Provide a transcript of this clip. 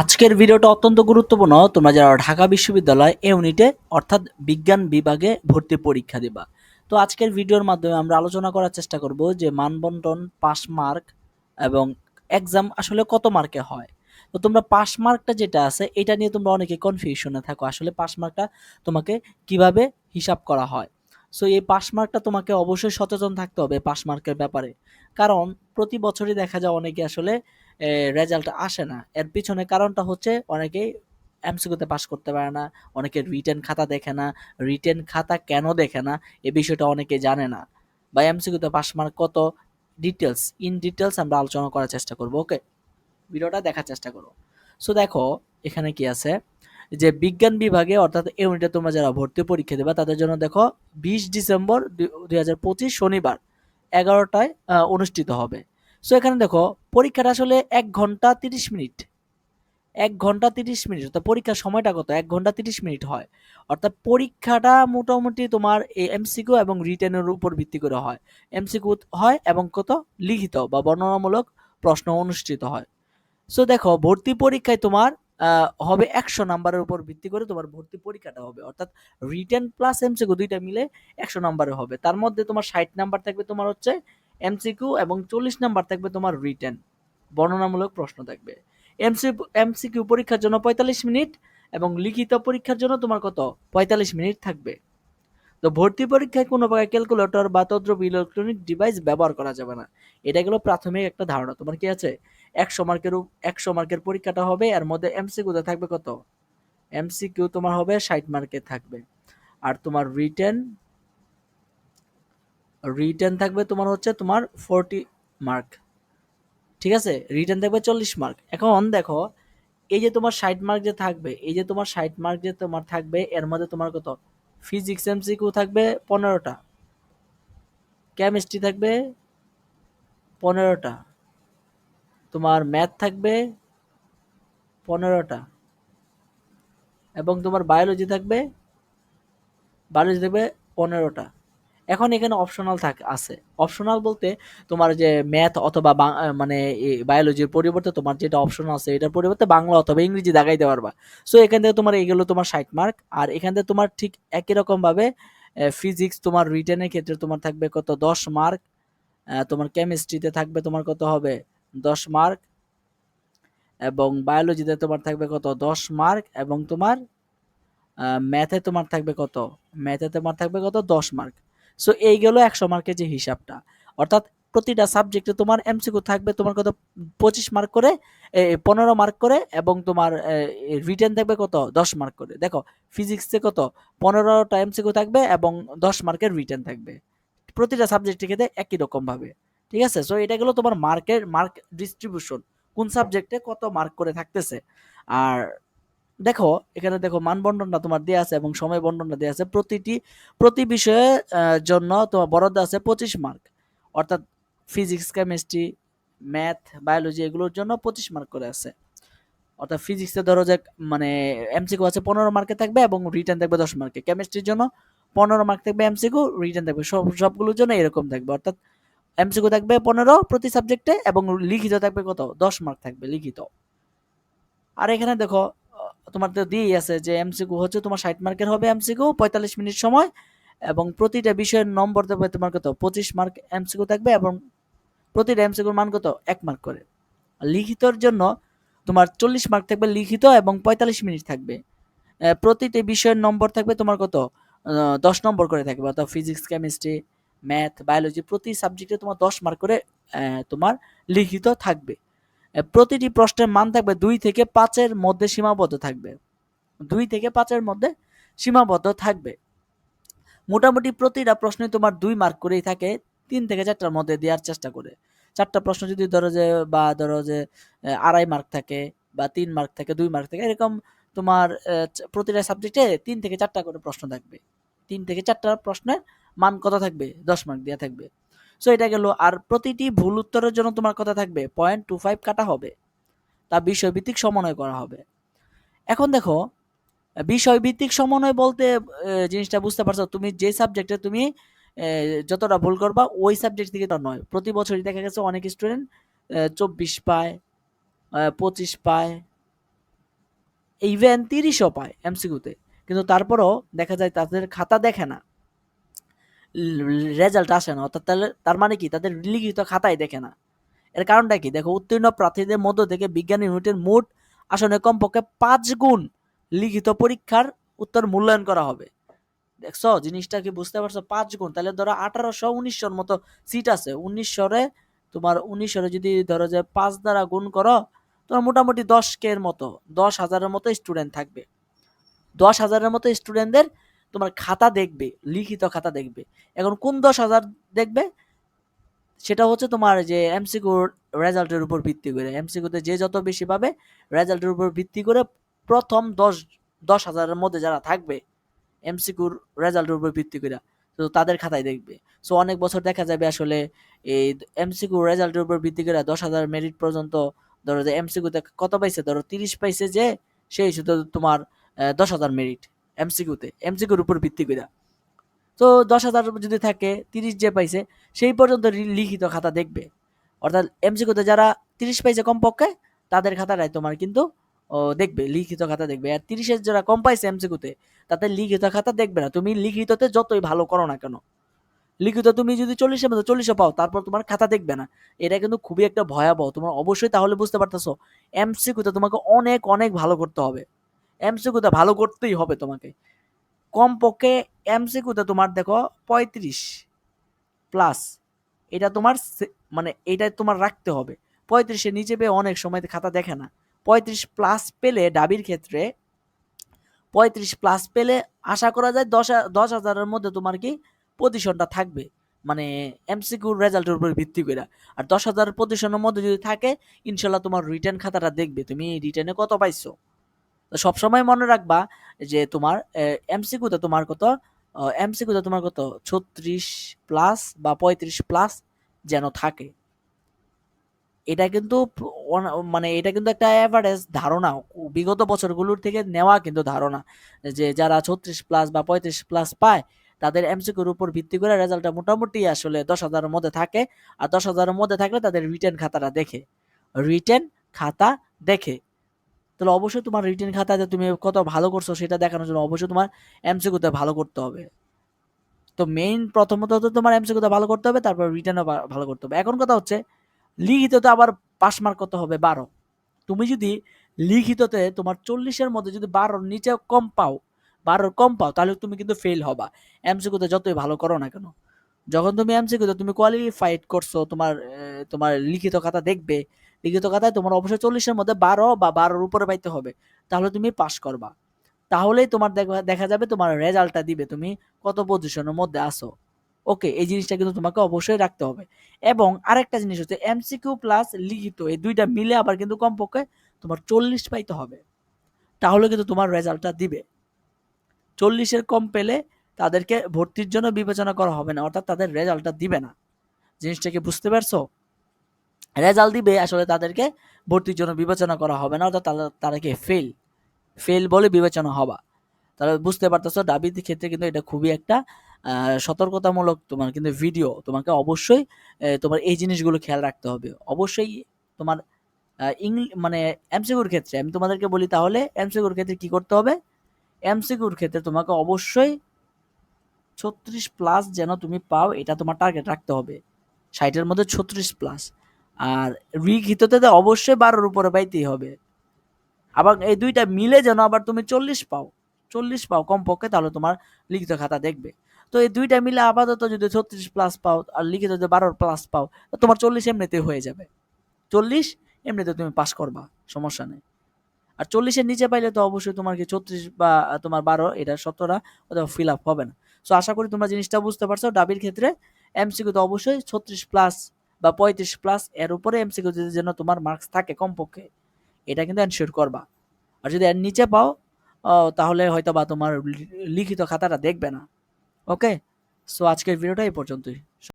আজকের ভিডিওটা অত্যন্ত গুরুত্বপূর্ণ। তোমরা যারা ঢাকা বিশ্ববিদ্যালয় এ ইউনিটে অর্থাৎ বিজ্ঞান বিভাগে ভর্তি পরীক্ষা দিবা। তো আজকের ভিডিওর মাধ্যমে আমরা আলোচনা করার চেষ্টা করব যে মানবন্টন পাস মার্ক এবং এক্সাম আসলে কত মার্কে হয়। তো তোমরা পাস মার্কটা যেটা আছে, এটা নিয়ে তোমরা অনেকে কনফিউশনে থাকো, আসলে পাস মার্কটা তোমাকে কীভাবে হিসাব করা হয়। সো এই পাস মার্কটা তোমাকে অবশ্যই সচেতন থাকতে হবে পাস মার্কের ব্যাপারে। কারণ প্রতি বছরই দেখা যায় অনেকে আসলে রেজাল্ট আসে না। এর পিছনে কারণটা হচ্ছে অনেকেই এমসিকিউতে পাস করতে পারে না, অনেকে রিটেন খাতা দেখে না। রিটেন খাতা কেন দেখে না, এ বিষয়টা অনেকে জানে না। বা এমসিকিউতে পাস মার্ক কত ডিটেলস ইন ডিটেলস আমরা আলোচনা করার চেষ্টা করব ওকে ভিডিওটা দেখার চেষ্টা করো সো দেখো, এখানে কি আছে? যে বিজ্ঞান বিভাগে, অর্থাৎ ইউনিটে তোমরা যারা ভর্তি পরীক্ষা দেবে, তাদের জন্য দেখো, বিশ ডিসেম্বর দুই হাজার পঁচিশ শনিবার এগারোটায় অনুষ্ঠিত হবে। সো এখানে দেখো, পরীক্ষাটা আসলে এক ঘণ্টা তিরিশ মিনিট। এক ঘণ্টা তিরিশ মিনিট, অর্থাৎ পরীক্ষার সময়টা কত? এক ঘণ্টা তিরিশ মিনিট হয়। অর্থাৎ পরীক্ষাটা মোটামুটি তোমার এমসিকিউ এবং রিটেনের উপর ভিত্তি করে হয়। এমসিকিউ হয় এবং কত? লিখিত বা বর্ণনামূলক প্রশ্ন অনুষ্ঠিত হয়। সো দেখো, ভর্তি পরীক্ষায় তোমার হবে একশো নাম্বারের উপর ভিত্তি করে তোমার ভর্তি পরীক্ষাটা হবে। অর্থাৎ রিটেন প্লাস এমসিকিউ দুইটা মিলে একশো নাম্বারের হবে। তার মধ্যে তোমার ষাট নাম্বার থাকবে তোমার হচ্ছে এমসিকিউ এবং চল্লিশ নাম্বার থাকবে তোমার রিটেন। বর্ণনামূলক প্রশ্ন থাকবে। এমসি এমসিকিউ পরীক্ষার জন্য পঁয়তাল্লিশ মিনিট এবং লিখিত পরীক্ষার জন্য তোমার কত? পঁয়তাল্লিশ মিনিট থাকবে। তো ভর্তি পরীক্ষায় কোনো প্রকার ক্যালকুলেটর বা তদ্রুপ ইলেকট্রনিক ডিভাইস ব্যবহার করা যাবে না। এটা গেলো প্রাথমিক একটা ধারণা। তোমার কি আছে? একশো মার্কের একশো মার্কের পরীক্ষাটা হবে, এর মধ্যে এমসিকিউতে থাকবে কত? এমসিকিউ তোমার হবে ষাট মার্কের থাকবে। আর তোমার রিটেন রিটেন থাকবে তোমার হচ্ছে তোমার ফোরটি মার্ক ঠিক আছে? রিটার্ন থাকবে চল্লিশ মার্ক এখন দেখো, এই যে তোমার ষাট মার্ক যে থাকবে, এই যে তোমার ষাট মার্ক যে তোমার থাকবে, এর মধ্যে তোমার কত? ফিজিক্স এমসিকিউ থাকবে পনেরোটা। কেমিস্ট্রি থাকবে পনেরোটা। তোমার ম্যাথ থাকবে পনেরোটা। এবং তোমার বায়োলজি থাকবে বায়োলজি থাকবে পনেরোটা। এখন এখানে অপশনাল থাক আছে। অপশনাল বলতে তোমার যে ম্যাথ অথবা মানে বায়োলজির পরিবর্তে তোমার যেটা অপশন আছে, এটার পরিবর্তে বাংলা অথবা ইংরেজি দাগাই দিতে পারবা। সো এখান থেকে তোমার এগুলো তোমার ষাট মার্ক আর এখান থেকে তোমার ঠিক একই রকমভাবে ফিজিক্স তোমার রিটেনের ক্ষেত্রে তোমার থাকবে কত? দশ মার্ক তোমার কেমিস্ট্রিতে থাকবে তোমার কত হবে? দশ মার্ক এবং বায়োলজিতে তোমার থাকবে কত? দশ মার্ক এবং তোমার ম্যাথে তোমার থাকবে কত? ম্যাথে তোমার থাকবে কত? দশ মার্ক সো এই গেল একশো মার্কের যে হিসাবটা। অর্থাৎ প্রতিটা সাবজেক্টে তোমার এমসিকিউ থাকবে, তোমার কত? পঁচিশ মার্ক করে পনেরো মার্ক করে এবং তোমার রিটার্ন থাকবে কত? দশ মার্ক করে। দেখো ফিজিক্সে কত? পনেরোটা এমসিকিউ থাকবে এবং দশ মার্কের রিটার্ন থাকবে। প্রতিটা সাবজেক্টের ক্ষেত্রে একই রকমভাবে। ঠিক আছে? সো এটা গেলো তোমার মার্কের মার্ক ডিস্ট্রিবিউশন কোন সাবজেক্টে কত মার্ক করে থাকতেছে? আর দেখো, এখানে দেখো মান তোমার দেওয়া আছে এবং সময় বন্টনটা দেওয়া আছে। প্রতিটি, প্রতি বিষয়ে জন্য তোমার বরাদ্দ আছে পঁচিশ মার্ক। অর্থাৎ ফিজিক্স, কেমিস্ট্রি, ম্যাথ, বায়োলজি এগুলোর জন্য পঁচিশ মার্ক করে আছে। অর্থাৎ ফিজিক্সে ধরো যে মানে এমসিকিউ আছে পনেরো মার্কে থাকবে এবং রিটার্ন থাকবে দশ মার্কে। কেমিস্ট্রির জন্য পনেরো মার্ক থাকবে এমসিকিউ, রিটার্ন থাকবে সব, সবগুলোর জন্য এরকম থাকবে। অর্থাৎ এমসিকিউ থাকবে পনেরো প্রতি সাবজেক্টে এবং লিখিত থাকবে কত? দশ মার্ক থাকবে লিখিত। আর এখানে দেখো তোমার তো দিয়েই আছে যে এমসিকিউ হচ্ছে তোমার ষাট মার্কের হবে এমসিকিউ পঁয়তাল্লিশ মিনিট সময় এবং প্রতিটা বিষয়ের নম্বর দেবে তোমার কত? পঁচিশ মার্ক এমসিকিউ থাকবে এবং প্রতিটা এমসিকিউর মান কত? এক মার্ক করে। লিখিতর জন্য তোমার চল্লিশ মার্ক থাকবে লিখিত এবং পঁয়তাল্লিশ মিনিট থাকবে। প্রতিটি বিষয়ের নম্বর থাকবে তোমার কত? দশ নম্বর করে থাকবে। অর্থাৎ ফিজিক্স কেমিস্ট্রি ম্যাথ বায়োলজি প্রতি সাবজেক্টে তোমার দশ মার্ক করে তোমার লিখিত থাকবে। প্রতিটি প্রশ্নের মান থাকবে দুই থেকে পাঁচের মধ্যে সীমাবদ্ধ থাকবে। দুই থেকে পাঁচের মধ্যে সীমাবদ্ধ থাকবে। মোটামুটি প্রতিটা প্রশ্নে তোমার দুই মার্ক করেই থাকে, তিন থেকে চারটার মধ্যে দেওয়ার চেষ্টা করে। চারটা প্রশ্ন যদি ধরো যে, বা ধরো যে আড়াই মার্ক থাকে, বা তিন মার্ক থাকে, দুই মার্ক থাকে, এরকম তোমার প্রতিটা সাবজেক্টে তিন থেকে চারটা করে প্রশ্ন থাকবে। তিন থেকে চারটা প্রশ্নের মান কত থাকবে? দশ মার্ক দেওয়া থাকবে। সো এটা গেল, আর প্রতিটি ভুল উত্তরের জন্য তোমার কথা থাকবে পয়েন্ট টু ফাইভ কাটা হবে, তা বিষয়ভিত্তিক সমন্বয় করা হবে। এখন দেখো, বিষয়ভিত্তিক সমন্বয় বলতে জিনিসটা বুঝতে পারছ, তুমি যে সাবজেক্টে তুমি যতটা ভুল করবা, ওই সাবজেক্ট থেকে তা নয়। প্রতি বছরই দেখা গেছে অনেক স্টুডেন্ট চব্বিশ পায় পঁচিশ পায় ইভেন তিরিশও পায় এমসিকিউতে কিন্তু তারপরও দেখা যায় তাদের খাতা দেখে না। রেজাল্ট আসে না। অর্থাৎ তাহলে তার মানে কি? তাদের লিখিত খাতায় দেখে না। এর কারণটা কি? দেখো, উত্তীর্ণ প্রার্থীদের মধ্য থেকে বিজ্ঞান ইউনিটের মোট আসনে কমপক্ষে পাঁচ গুণ লিখিত পরীক্ষার উত্তর মূল্যায়ন করা হবে। দেখছ? জিনিসটা কি বুঝতে পারছ? পাঁচ গুণ। তাহলে ধরো আঠারোশো উনিশশোর মতো সিট আছে। উনিশশোরে তোমার উনিশশোরে যদি ধরো যে পাঁচ দ্বারা গুণ করো, তোমার মোটামুটি দশ কে এর মতো, দশ হাজারের মতো স্টুডেন্ট থাকবে। দশ হাজারের মতো স্টুডেন্টদের তোমার খাতা দেখবে, লিখিত খাতা দেখবে। এখন কোন দশ হাজার দেখবে? সেটা হচ্ছে তোমার যে এমসিকিউর রেজাল্টের উপর ভিত্তি করে। এমসিকিউতে যে যত বেশি পাবে রেজাল্টের উপর ভিত্তি করে প্রথম দশ দশ হাজারের মধ্যে যারা থাকবে এমসিকিউর রেজাল্টের উপর ভিত্তি করে, তো তাদের খাতায় দেখবে। সো অনেক বছর দেখা যাবে আসলে এই এমসিকিউ রেজাল্টের উপর ভিত্তি করে দশ হাজার মেরিট পর্যন্ত ধরো যে এমসিকিউতে কত পাইছে? ধরো তিরিশ পাইছে যে, সেই শুধু তোমার দশ হাজার মেরিট এমসিকিউতে এমসিকিউর উপর ভিত্তি করে তো দশ হাজার যদি থাকে তিরিশ যে পাইছে সেই পর্যন্ত লিখিত খাতা দেখবে। অর্থাৎ এমসিকিউতে যারা তিরিশ পাইছে কমপক্ষে তাদের খাতাটাই তোমার কিন্তু ও, দেখবে লিখিত খাতা দেখবে। আর তিরিশের যারা কম পাইছে এমসিকিউতে তাতে লিখিত খাতা দেখবে না। তুমি লিখিততে যতই ভালো করো না কেন লিখিত তুমি যদি চল্লিশের মধ্যে চল্লিশও পাও তারপর তোমার খাতা দেখবে না। এটা কিন্তু খুবই একটা ভয়াবহ। তোমার অবশ্যই তাহলে বুঝতে পারতেছো এমসিকিউতে তোমাকে অনেক অনেক ভালো করতে হবে। এমসিকিউতে ভালো করতেই হবে তোমাকে। কমপক্ষে এমসিকিউতে তোমার দেখো পঁয়ত্রিশ প্লাস এটা তোমার মানে এটা তোমার রাখতে হবে। পঁয়ত্রিশের নিচে পেয়ে অনেক সময় খাতা দেখে না। পঁয়ত্রিশ প্লাস পেলে ডাবির ক্ষেত্রে পঁয়ত্রিশ প্লাস পেলে আশা করা যায় দশ দশ হাজারের মধ্যে তোমার কি পজিশনটা থাকবে। মানে এমসিকিউর রেজাল্টের উপর ভিত্তি করে। আর দশ হাজার পজিশনের মধ্যে যদি থাকে, ইনশাল্লাহ তোমার রিটার্ন খাতাটা দেখবে। তুমি রিটার্নে কত পাইছো? তো সবসময় মনে রাখবা যে তোমার এমসিকিউতে তোমার কত এমসিকিউতে তোমার কত, ছত্রিশ প্লাস বা পঁয়ত্রিশ প্লাস যেন থাকে। এটা কিন্তু মানে এটা কিন্তু একটা অ্যাভারেজ ধারণা। বিগত বছরগুলোর থেকে নেওয়া কিন্তু ধারণা যে যারা ছত্রিশ প্লাস বা পঁয়ত্রিশ প্লাস পায়, তাদের এমসিকিউর উপর ভিত্তি করে রেজাল্টটা মোটামুটি আসলে দশ হাজারের মধ্যে থাকে। আর দশ হাজারের মধ্যে থাকলে তাদের রিটার্ন খাতাটা দেখে। রিটার্ন খাতা দেখে। তাহলে অবশ্যই তোমার রিটেন খাতাতে তুমি কত ভালো করছ সেটা দেখানোর জন্য অবশ্যই তোমার এমসিকিউতে ভালো করতে হবে। তো মেইন প্রথমত তো তোমার এমসিকিউতে ভালো করতে হবে, তারপর রিটেনও ভালো করতে হবে। এখন কথা হচ্ছে, লিখিততে আবার পাস মার্ক কত হবে? বারো। তুমি যদি লিখিততে তোমার চল্লিশের মধ্যে যদি বারোর নিচে কম পাও, বারোর কম পাও, তাহলে তুমি কিন্তু ফেল হবা। এমসিকিউতে যতই ভালো করো না কেন। যখন তুমি এমসিকিউতে তুমি কোয়ালিফাইড করছ, তোমার তোমার লিখিত খাতা দেখবে লিখিত খাতায় তোমার অবশ্যই চল্লিশের মধ্যে বারো বা বারোর উপরে পাইতে হবে। তাহলে তুমি পাস করবা। তাহলেই তোমার দেখা যাবে তোমার রেজাল্টটা দিবে। তুমি কত পজিশনের মধ্যে আসো ওকে এই জিনিসটা কিন্তু তোমাকে অবশ্যই রাখতে হবে। এবং আরেকটা জিনিস হচ্ছে এমসিকিউ প্লাস লিখিত, এই দুইটা মিলে আবার কিন্তু কমপক্ষে তোমার চল্লিশ পাইতে হবে। তাহলে কিন্তু তোমার রেজাল্টটা দিবে। চল্লিশের কম পেলে তাদেরকে ভর্তির জন্য বিবেচনা করা হবে না, অর্থাৎ তাদের রেজাল্টটা দিবে না। জিনিসটা কি বুঝতে পারছ? রেজাল্ট দিবে, আসলে তাদেরকে ভর্তির জন্য বিবেচনা করা হবে না, অর্থাৎ তাদেরকে ফেল ফেল বলে বিবেচনা হবা তাহলে বুঝতে পারতেছো, ডাবির ক্ষেত্রে কিন্তু এটা খুবই একটা সতর্কতামূলক তোমার কিন্তু ভিডিও তোমাকে অবশ্যই তোমার এই জিনিসগুলো খেয়াল রাখতে হবে। অবশ্যই তোমার ইংলি মানে এমসিকিউর ক্ষেত্রে, আমি তোমাদেরকে বলি তাহলে এমসিকিউর ক্ষেত্রে কি করতে হবে? এমসিকিউর ক্ষেত্রে তোমাকে অবশ্যই ছত্রিশ প্লাস যেন তুমি পাও, এটা তোমার টার্গেট রাখতে হবে। ষাটের মধ্যে ছত্রিশ প্লাস আর রিঘিততে তো অবশ্যই বারোর উপরে পাইতেই হবে। আবার এই দুইটা মিলে যেন আবার তুমি চল্লিশ পাও চল্লিশ পাও কমপক্ষে, তাহলে তোমার লিখিত খাতা দেখবে। তো এই দুইটা মিলে আপাতত যদি ছত্রিশ প্লাস পাও আর লিখিত যদি বারোর প্লাস পাও তোমার চল্লিশ এমনিতে হয়ে যাবে। চল্লিশ, এমনিতে তুমি পাস করবা, সমস্যা নেই। আর চল্লিশের নিচে পাইলে তো অবশ্যই তোমার কি ছত্রিশ বা তোমার বারো, এটা সতেরোটা অথবা ফিল আপ হবে না। সো আশা করি তোমরা জিনিসটা বুঝতে পারছ। ডাবির ক্ষেত্রে এমসিকিউ তো অবশ্যই ছত্রিশ প্লাস বা পঁয়ত্রিশ প্লাস এর উপরে এমসিকিউ যেন তোমার মার্কস থাকে কমপক্ষে, এটা কিন্তু এনশিওর করবা। আর যদি এর নিচে পাও তাহলে হয়তো বা তোমার লিখিত খাতাটা দেখবে না। ওকে সো আজকের ভিডিওটা এই পর্যন্তই।